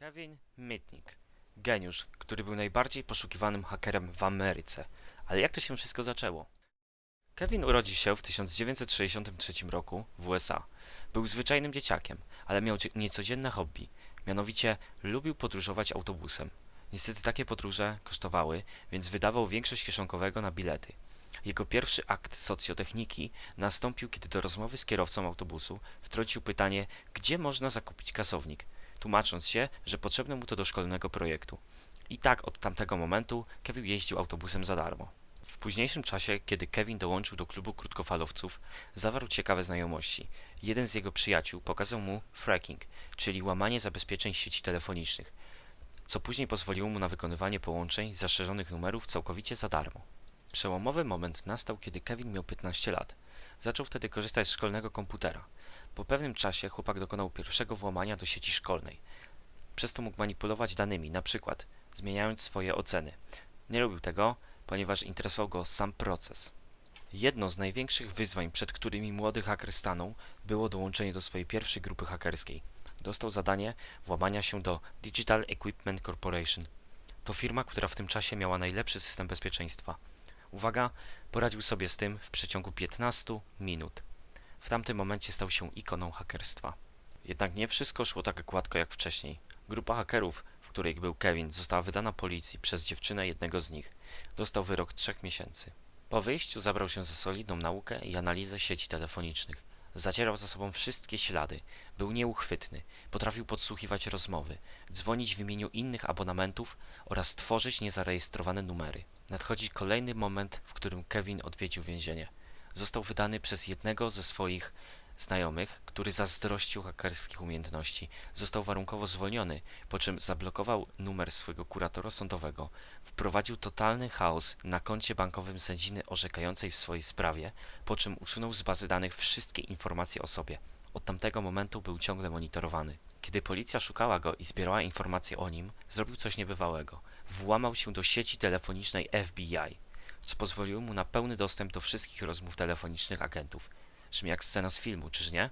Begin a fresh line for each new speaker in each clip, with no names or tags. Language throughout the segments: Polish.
Kevin Mitnick. Geniusz, który był najbardziej poszukiwanym hakerem w Ameryce. Ale jak to się wszystko zaczęło? Kevin urodził się w 1963 roku w USA. Był zwyczajnym dzieciakiem, ale miał dzie- niecodzienne hobby. Mianowicie lubił podróżować autobusem. Niestety takie podróże kosztowały, więc wydawał większość kieszonkowego na bilety. Jego pierwszy akt socjotechniki nastąpił, kiedy do rozmowy z kierowcą autobusu wtrącił pytanie, gdzie można zakupić kasownik, tłumacząc się, że potrzebne mu to do szkolnego projektu. I tak od tamtego momentu Kevin jeździł autobusem za darmo. W późniejszym czasie, kiedy Kevin dołączył do klubu krótkofalowców, zawarł ciekawe znajomości. Jeden z jego przyjaciół pokazał mu fracking, czyli łamanie zabezpieczeń sieci telefonicznych, co później pozwoliło mu na wykonywanie połączeń zaszerzonych numerów całkowicie za darmo. Przełomowy moment nastał, kiedy Kevin miał 15 lat. Zaczął wtedy korzystać z szkolnego komputera. Po pewnym czasie chłopak dokonał pierwszego włamania do sieci szkolnej. Przez to mógł manipulować danymi, na przykład zmieniając swoje oceny. Nie robił tego, ponieważ interesował go sam proces. Jedno z największych wyzwań, przed którymi młody haker stanął, było dołączenie do swojej pierwszej grupy hakerskiej. Dostał zadanie włamania się do Digital Equipment Corporation. To firma, która w tym czasie miała najlepszy system bezpieczeństwa. Uwaga, poradził sobie z tym w przeciągu 15 minut. W tamtym momencie stał się ikoną hakerstwa. Jednak nie wszystko szło tak gładko jak wcześniej. Grupa hakerów, w której był Kevin, została wydana policji przez dziewczynę jednego z nich. Dostał wyrok trzech miesięcy. Po wyjściu zabrał się za solidną naukę i analizę sieci telefonicznych. Zacierał za sobą wszystkie ślady. Był nieuchwytny. Potrafił podsłuchiwać rozmowy, dzwonić w imieniu innych abonamentów oraz tworzyć niezarejestrowane numery. Nadchodzi kolejny moment, w którym Kevin odwiedził więzienie. Został wydany przez jednego ze swoich znajomych, który zazdrościł hakerskich umiejętności. Został warunkowo zwolniony, po czym zablokował numer swojego kuratora sądowego. Wprowadził totalny chaos na koncie bankowym sędziny orzekającej w swojej sprawie, po czym usunął z bazy danych wszystkie informacje o sobie. Od tamtego momentu był ciągle monitorowany. Kiedy policja szukała go i zbierała informacje o nim, zrobił coś niebywałego. Włamał się do sieci telefonicznej FBI, co pozwoliło mu na pełny dostęp do wszystkich rozmów telefonicznych agentów. Brzmi jak scena z filmu, czyż nie?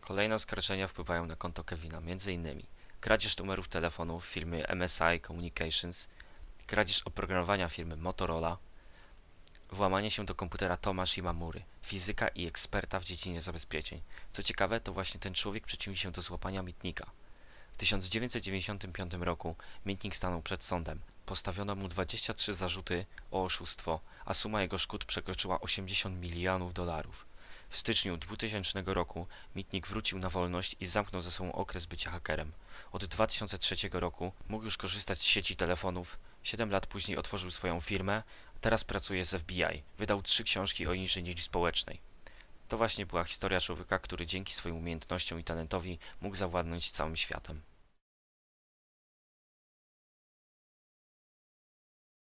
Kolejne oskarżenia wpływają na konto Kevina, m.in. kradzież numerów telefonów firmy MSI Communications, kradzież oprogramowania firmy Motorola, włamanie się do komputera Toma Shimamury, fizyka i eksperta w dziedzinie zabezpieczeń. Co ciekawe, to właśnie ten człowiek przyczynił się do złapania Mitnika. W 1995 roku Mitnik stanął przed sądem. Postawiono mu 23 zarzuty o oszustwo, a suma jego szkód przekroczyła 80 milionów dolarów. W styczniu 2000 roku Mitnik wrócił na wolność i zamknął ze sobą okres bycia hakerem. Od 2003 roku mógł już korzystać z sieci telefonów. 7 lat później otworzył swoją firmę, teraz pracuje z FBI. Wydał trzy książki o inżynierii społecznej. To właśnie była historia człowieka, który dzięki swoim umiejętnościom i talentowi mógł zawładnąć całym światem.